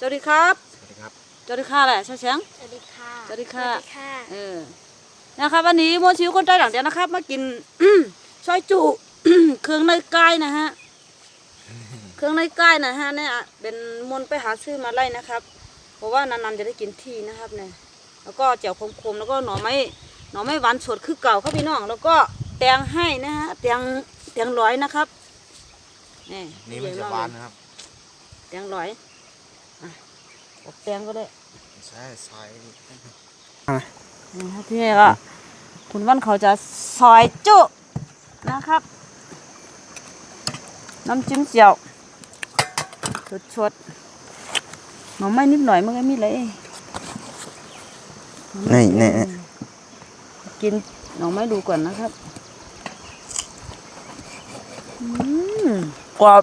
สวัสดีครับสวัสดีครับสวัสดีค่ะแหละใช่เสียง สวัสดีค่ะ สวัสดีค่ะ สวัสดีค่ะ เออ นะครับวันนี้โมชิวคนใต้หลังเดียวนะครับ มากิน ซอยจุ เครื่องในไก่นะฮะ เครื่องในไก่นะฮะเนี่ยเป็นมนต์ไปหาซื้อมาไล่นะครับ เพราะว่านานๆจะได้กินทีนะครับเนี่ย แล้วก็แจ่วคมๆแล้วก็หน่อไม้หน่อไม้หวานสดคือเก่าครับพี่น้อง แล้วก็แตงให้นะฮะแตงแตงร้อยนะครับ นี่นี่มันจะหวานนะครับแตงร้อยอะ อบแตงก็ได้ใช่ใส่นะครับที่นี่ก็คุณวันเขาจะซอยจุนะครับ น้ำจิ้มเจียวชดชดๆหน่อไม้นิดหน่อยมันก็มีเลยนี่นี่กินหน่อไม้ดูก่อนนะครับ อืมกรอบ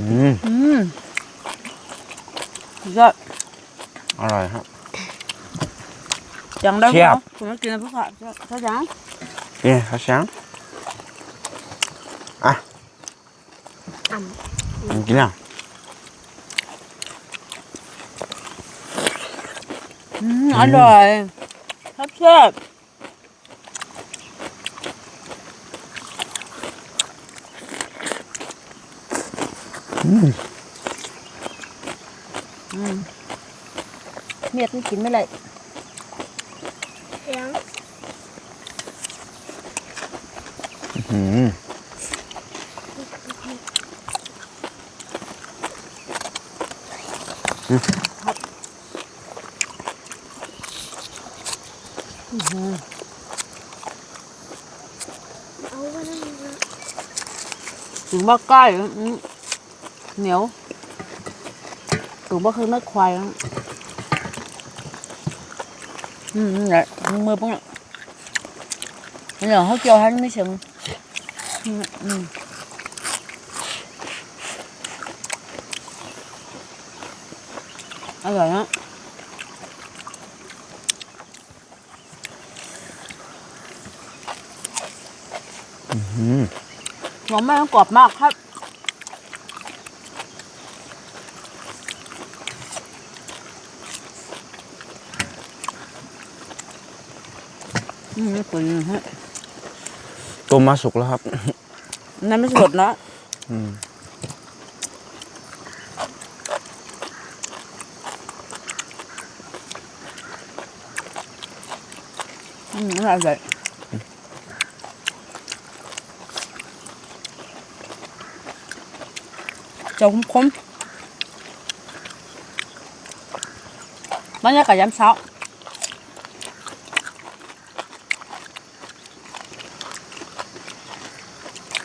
เข้ามาถึงกินจังเลยอะไปซอยไปจ้ะจับไปชิ้นใหญ่ๆเลยอะจัดไปแตงอ่าหน่อไม้แซ่บอืมอืมยอดอร่อยครับจังได้เทียบคุณมากินนะพวกข้าถ้าจัง นี่ข้าวช้างอะอ่มันกินอะอืมอร่อยแซ่บแซ่บ เมียดนี่กินไม่ไรเสียงอืมเอาไว้นั่นนะถึงว่าใกล้อืม เหนียวถึงว่าคือเนื้อควายแล้วอืมนี่แหละมือปุ๊บเนี่ยนี่เหรอเขาเกี่ยวให้ไม่ถึงอืมอืมอร่อยนะอืมหน่อไม้ต้องกรอบมากครับ ไม่เปิดเลยฮะต้มมาสุกแล้วครับนั่นไม่สดนะอืมอืมอร่อยเลยเจ้าคมๆบรรยากาศยามเช้า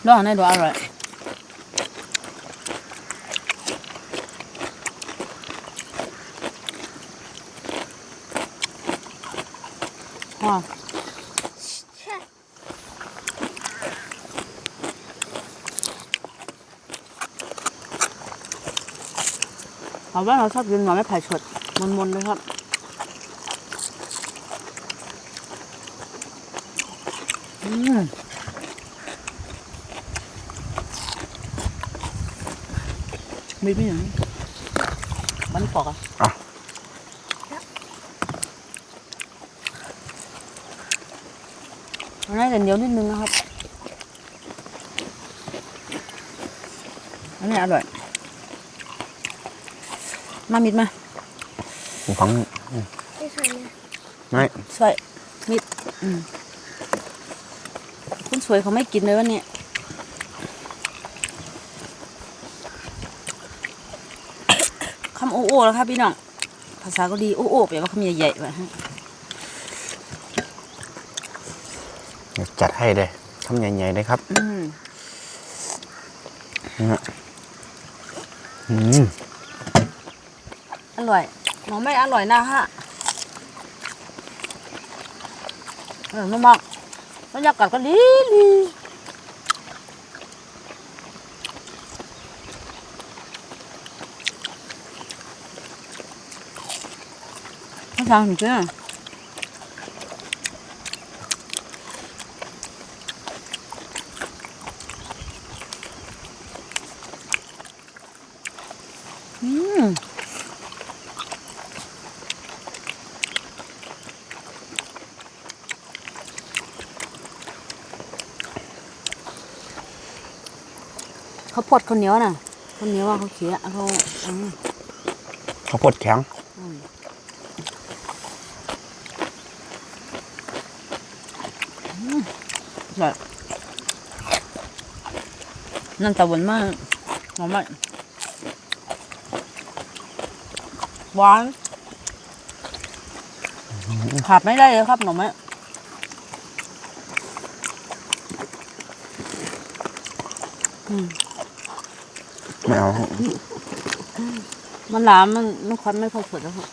ร้อนให้ดูอร่อยว้าวใช่เราว่าเราชอบกินหน่อไม้ไผ่สดมันๆเลยครับอืม มีไม่อย่างมันปอกอะอะอันนี้แต่เหนียวนิดนึงนะครับ อันนี้อร่อย มามิดมาผมฟังไม่ใช่เนี่ยไม่สวยมิดอืมคุณสวยเขาไม่กินเลยวันนี้คำโอโอแล้วครับพี่น้อง ภาษาก็ดีโอโอแปลว่าคำใหญ่ๆว่ะฮะเดี๋ยวจัดให้เลยทำใหญ่ๆเลยครับอืมอืมอร่อยหน่อไม้อร่อยนะฮะอร่อยมากๆบรรยากาศก็ดีดีภาษาจริงๆ อืมเขาวโพดข้าวเหนียวน่ะข้าวเหนี ยวว่าเขาเขียเขาอืมข้าวโพดแข็ง อร่อยนั่นตะวันมากหอมมากหวานขาดไม่ได้เลยครับหน่อไม้อืมไม่เอา มันหลามมันมันควันไม่ค่อยสดแล้วครับ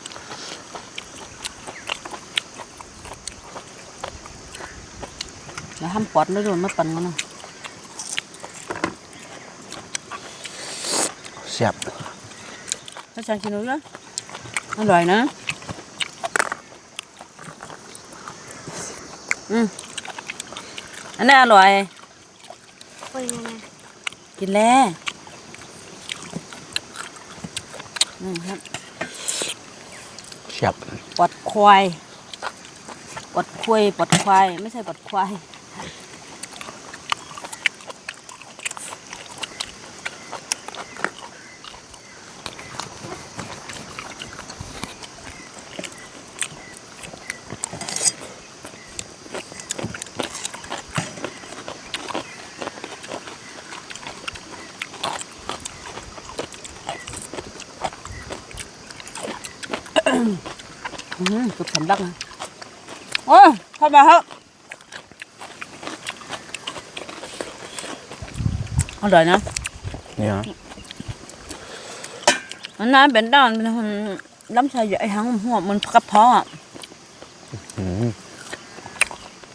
แล้วห้ามปอดไม่โดนมาปั่นกันนะเสียบถ้าฉันกินดูแล้วอร่อยนะ อืมอันนี้อร่อยโอ้ยยังไงกินแล้วนี่ครับเสียบปอดควายปอดควายปอดควาย ไม่ใช่ปอดควาย เกือบสำลักนะโอ้ยเข้ามาครับอร่อยนะเนี่ยอันนั้นเป็นด้านเป็นคนลำไส้ใหญ่หางหัวมันกระเพาะอะอืม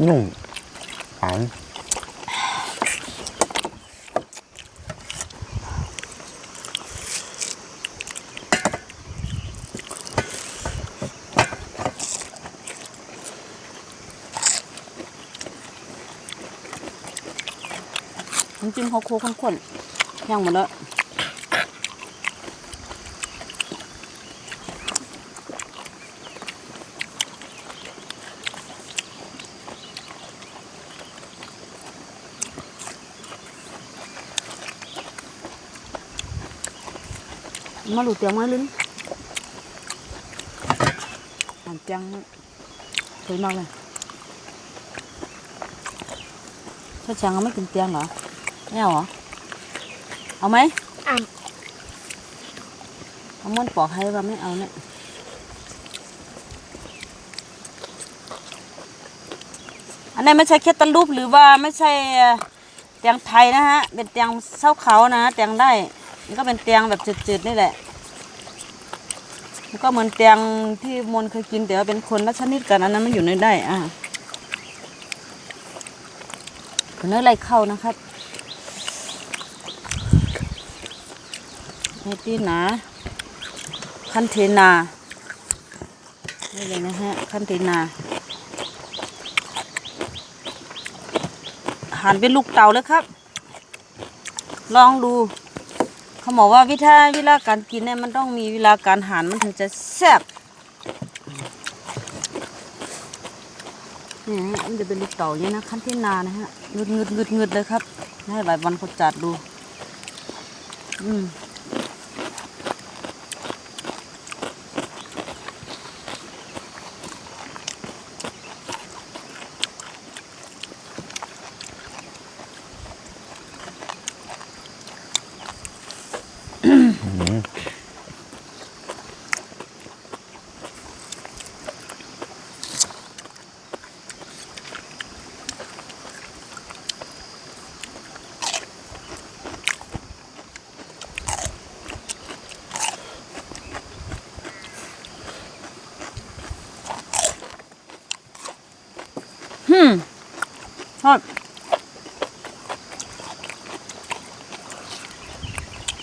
นุ่มหวาน จริงๆเขาโคข้นๆย่างหมดแล้วมาหลุดเตียงมาลิ้นอ่านจังสวยมากเลยถ้าจังไม่กินเตียงเหรอ ไม่เอาเหรอ เอาไหมอะเอาม้วนปอกให้ว่าไม่เอาเนี่ย อันนี้ไม่ใช่เคตาลูปหรือว่าไม่ใช่เตียงไทยนะฮะ เป็นเตียงเศร้าเขานะฮะเตียงได้มันก็เป็นเตียงแบบจืดๆนี่แหละ มันก็เหมือนเตียงที่มนต์เคยกินแต่ว่าเป็นคนละชนิดกันอันนั้นมันอยู่ในได้ อะเนื้อไรเข้านะครับ เฮตีหนาคันเทนานี่เลยนะฮะคันเทนาหั่นเป็นลูกเต่าเลยครับ ลองดู เขาบอกว่าวิธีเวลาการกินเนี่ยมันต้องมีเวลาการหั่นมันถึงจะแซ่บนี่ฮะมันจะเป็นลูกเต่าอย่างนี้นะคันเทนานะฮะงึดงึดงึดงึดเลยครับให้หลายวันเขาจัดดู อืม ครับ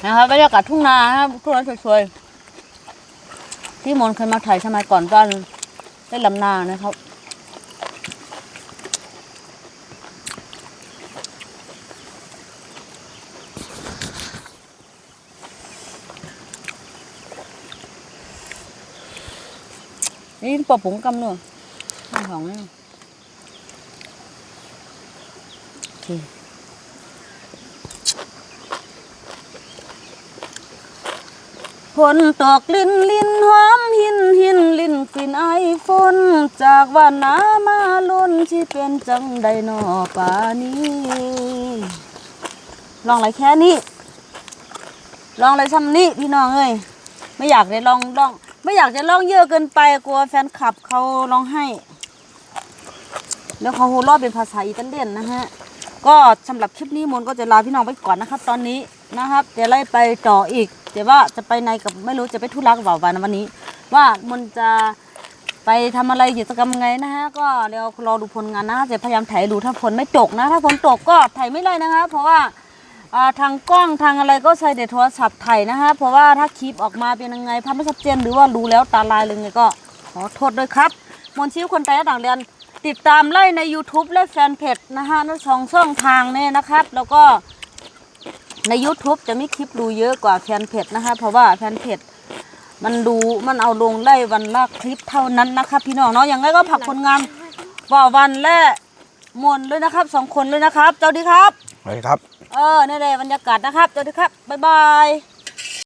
นะครับบรรยากาศทุ่งนานะครับทุ่งนาสวยๆที่มนต์เคยมาถ่ายสมัยก่อนตอนได้ลำนานะครับนี่ปอปุ๋งกำเนอะข้างของนี่โอ เคฝนตกลินลินหอมหินหินลินกลิ่นไอฝนจากว่าน้ามาล้นที่เป็นจังใดนอป่านี้ลองอะไรแค่นี้ลองอะไรซ้ำนี้พี่น้องเอ้ยไม่อยากได้ลองลอง ไม่อยากจะร้องเยอะเกินไปกลัวแฟนคลับเขาร้องไห้ แล้วเขาโหรอบเป็นภาษาอิตาเลียนนะฮะ ก็สำหรับคลิปนี้มนก็จะลาพี่น้องไปก่อนนะครับ ตอนนี้นะครับเดี๋ยวไล่ไปต่ออีกเดี๋ยวว่าจะไปในกับไม่รู้จะไปธุระกับเปล่าวันวันนี้ ว่ามนจะไปทำอะไรกิจกรรมไงนะฮะก็เดี๋ยวรอดูผลงานนะจะพยายามถ่ายดูถ้าฝนไม่ตกนะ ถ้าฝนตกก็ถ่ายไม่ได้นะคะ เพราะว่าทางกล้องทางอะไรก็ใช้แต่โทรศัพท์ถ่ายนะฮะเพราะว่าถ้าคลิปออกมาเป็นยังไงภาพไม่ชัดเจนหรือว่าดูแล้วตาลายเลยไงก็ขอโทษด้วยครับมนชิวคนไทยต่างเรียน ติดตามไล่ใน YouTube และแฟนเพจนะฮะทั้งสองช่องทางเนี่ยนะครับ แล้วก็ใน YouTube จะมีคลิปดูเยอะกว่าแฟนเพจนะคะ เพราะว่าแฟนเพจมันดูมันเอาลงไล่วันละคลิปเท่านั้นนะครับพี่น้องเนาะอย่างไรก็ผลักผลงานว่าวันและมนต์เลยนะครับสองคนเลยนะครับ เจ้าดีครับ สวัสดีครับ เออนี่เลยบรรยากาศนะครับสวัสดีครับ บ๊ายบาย